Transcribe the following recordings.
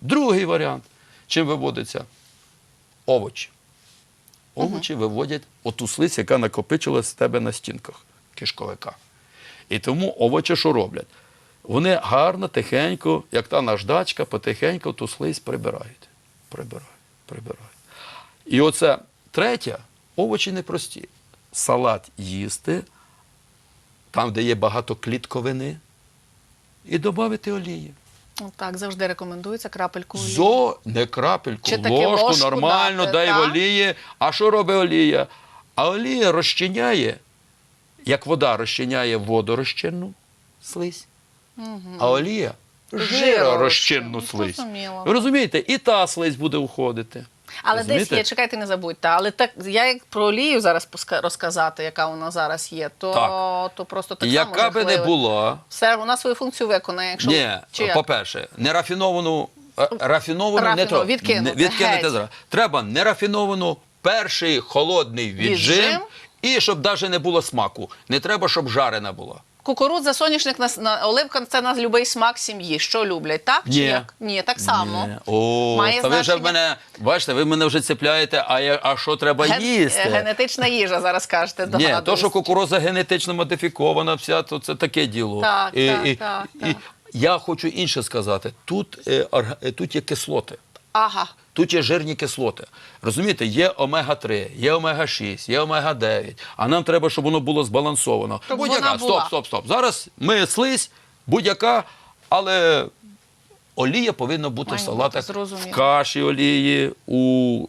Другий варіант. Чим виводиться? Овочі. Овочі виводять оту слизь, яка накопичилась з тебе на стінках кишковика. І тому овочі що роблять? Вони гарно, тихенько, як та наждачка, потихеньку ту слизь прибирають. Прибирають, прибирають. І оце третє, овочі непрості. Салат їсти, там, де є багато клітковини, і додати олії. Ну, так, завжди рекомендується крапельку олії. Зо не крапельку, Чи таки ложку, ложку нормально, дати, дай та? олії. А що робить олія? А олія розчиняє, як вода розчиняє воду розчинну слизь, а олія жиророзчинну слизь. Зрозуміло. Ви розумієте, і та слизь буде уходити. Але Розумієте? десь є, чекайте, не забудьте. Але так я як про олію зараз поска- розказати, яка вона зараз є, то, Так. то просто так само Яка би не жахливо. була, Все, вона свою функцію виконає, якщо Ні, чи як? по-перше, нерафіновану, е, рафіновану не Рафіно- треба. відкинути, Не- відкинути геть. зразу. Треба нерафіновану, перший холодний віджим, Віджим. і щоб навіть не було смаку. Не треба, щоб жарена була. Кукурудза, соняшник, на, на оливка це на будь-який смак сім'ї. Що люблять, так? Чи Ні. як? Ні, так само. Ні. О, Має та ви вже в мене, бачите, ви мене вже цепляєте, а, я, а що треба Ген- їсти? е, Генетична їжа зараз кажете. Ні, догадуюсь. то, що кукуруза генетично модифікована, вся, то це таке діло. Так, так, так, так. Я хочу інше сказати. Тут, е, е, тут є кислоти. Ага. Тут є жирні кислоти. Розумієте, є омега-3, є омега-6, є омега-9. А нам треба, щоб воно було збалансовано. Щоб будь-яка, вона була. стоп, стоп, стоп. Зараз ми слизь, будь-яка, але олія повинна бути Має в салатах, бути, зрозуміло. в каші олії, у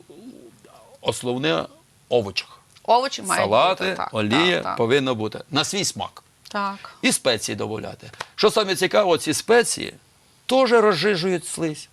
основне овочах. Овочі мають Салати, бути. Так, олія так, так. повинна бути на свій смак. так. І спеції додати. Що саме цікаво, ці спеції теж розжижують слизь.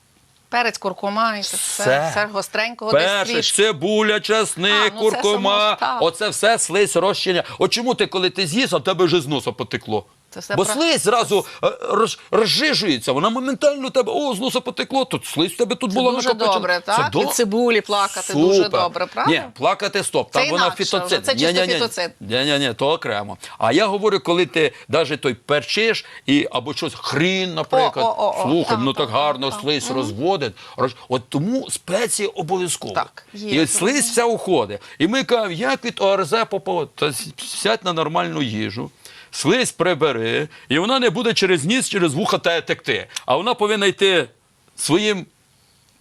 Перець, куркума і це все, Все. все гостренького десь Перше, трішки. цибуля, часник, А, ну це куркума. само так. Оце все слизь розчиня. От чому ти, коли ти з'їс, а в тебе вже з носа потекло? Це все Бо про- слизь зразу е, роз, розжижується, вона моментально у тебе, о, з носа потекло, тут слизь в тебе тут Це була дуже накопичена. добре, так? Це до- Від цибулі плакати дуже добре, правда? Ні, плакати стоп. Це Там вона інакше вже, це чисто Ні-ні-ні. Ні-ні-ні, то окремо. А я говорю, коли ти навіть той перчиш і або щось хрін, наприклад, О, о, о, о, слухай, ну так так, гарно так, слизь розводить. Роз- От тому спеції обов'язково. Так, є, і от слизь вся уходить. І ми кажемо, як від ОРЗ попав, сядь на нормальну їжу. Слизь прибери, і вона не буде через ніс, через вуха те текти. А вона повинна йти своїм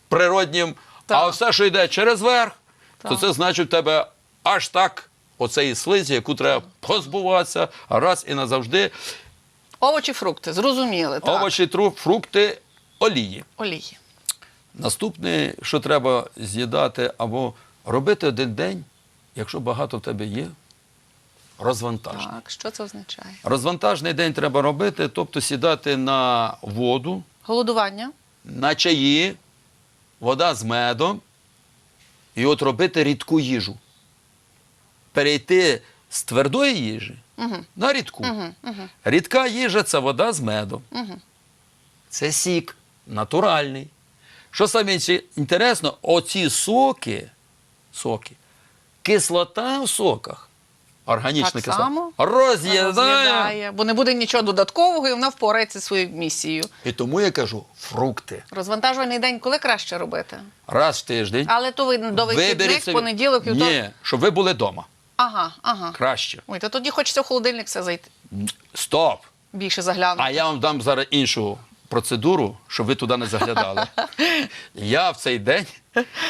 природнім. Так. А все, що йде через верх, то це значить в тебе аж так оцеї слизі, яку треба позбуватися раз і назавжди. Овочі, фрукти, зрозуміли. Так. Овочі, фрукти, олії. Олії. Наступне, що треба з'їдати або робити один день, якщо багато в тебе є, розвантажний. Так, що це означає? Розвантажний день треба робити, тобто сідати на воду, Голодування. на чаї, вода з медом, і от робити рідку їжу. Перейти з твердої їжі на рідку. Рідка їжа це вода з медом. Це сік натуральний. Що саме інтересно, оці соки, соки, кислота в соках, органічна Так кислота, само роз'їдає. Бо не буде нічого додаткового, і вона впорається своєю місією. І тому я кажу, фрукти. Розвантажувальний день коли краще робити? Раз в тиждень. Але то ви до вихідних, собі- понеділок. Ні, щоб ви були вдома. Ага, ага. Краще. Ой, то тоді хочеться в холодильник все зайти. Стоп! Більше заглянути. А я вам дам зараз іншу процедуру, щоб ви туди не заглядали. Я в цей день,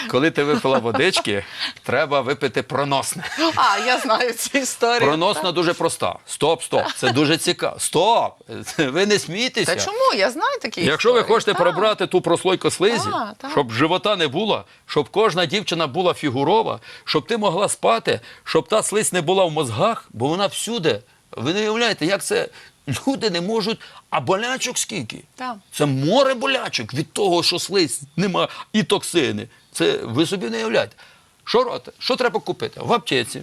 коли ти випила водички, треба випити проносне. А, я знаю цю історію. Проносна дуже проста. Стоп, стоп. Це дуже цікаво. Стоп! Ви не смійтеся. Та чому? Я знаю такі Якщо ви хочете пробрати ту прослойку слизі, так. щоб живота не було, щоб кожна дівчина була фігурова, щоб ти могла спати, щоб та слизь не була в мозгах, бо вона всюди. Ви не уявляєте, як це люди не можуть, а болячок скільки? Так. Це море болячок від того, що слизь нема і токсини. Це ви собі не уявляєте. Що робити? Що треба купити? В аптеці.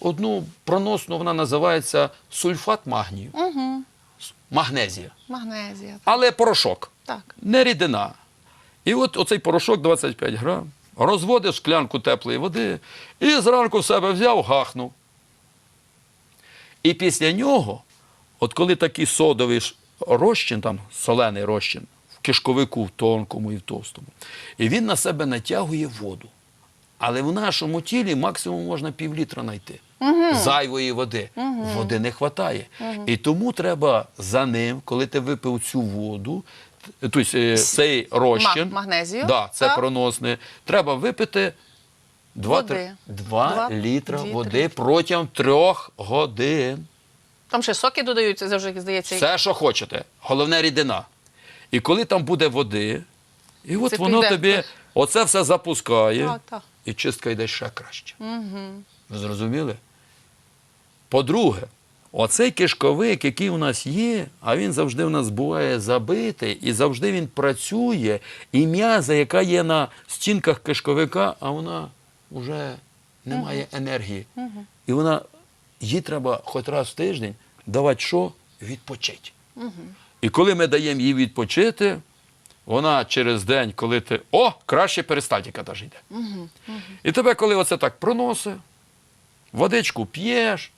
Одну проносну вона називається сульфат магнію. Угу. Магнезія. Магнезія. Але порошок, Так. не рідина. І от оцей порошок 25 грам, розводиш склянку теплої води і зранку в себе взяв, гахнув. І після нього, от коли такий содовий розчин, там солений розчин в кишковику в тонкому і в товстому. І він на себе натягує воду. Але в нашому тілі максимум можна півлітра знайти. Зайвої води. Води не вистачає. І тому треба за ним, коли ти випив цю воду, тобто цей розчин, магнезію, да, це так. проносне, треба випити 2, Води. 2 Два, літра дві, води три. протягом трьох годин. Там ще соки додаються, завжди здається. Все, що хочете. Головне рідина. І коли там буде води, і от Це воно піде. тобі оце все запускає, Так, так. і чистка йде ще краще. Ви зрозуміли? По-друге, оцей кишковик, який у нас є, а він завжди у нас буває забитий, і завжди він працює, і м'яза, яка є на стінках кишковика, а вона вже не має енергії. І вона, їй треба хоч раз в тиждень давати що? Відпочити. І коли ми даємо їй відпочити, вона через день, коли ти. О, краще перистальтика даже йде. І тебе, коли оце так проносить, водичку п'єш,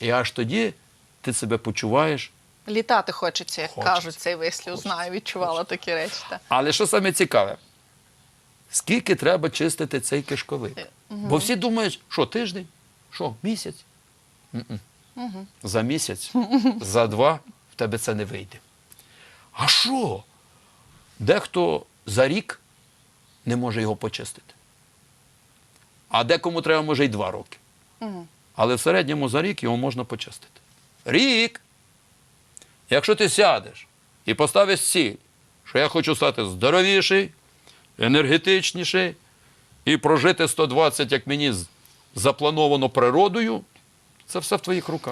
і аж тоді ти себе почуваєш. Літати хочеться, як Хочеться. кажуть цей вислів. Знаю, відчувала такі речі. Та. Але що саме цікаве? Скільки треба чистити цей кишковик? Бо всі думають, що тиждень, що місяць. М-м. За місяць, за два в тебе це не вийде. А що? Дехто за рік не може його почистити. А декому треба, може, й два роки. Але в середньому за рік його можна почистити. Рік. Якщо ти сядеш і поставиш ціль, що я хочу стати здоровіший, енергетичніший і прожити 120, як мені заплановано природою, це все в твоїх руках.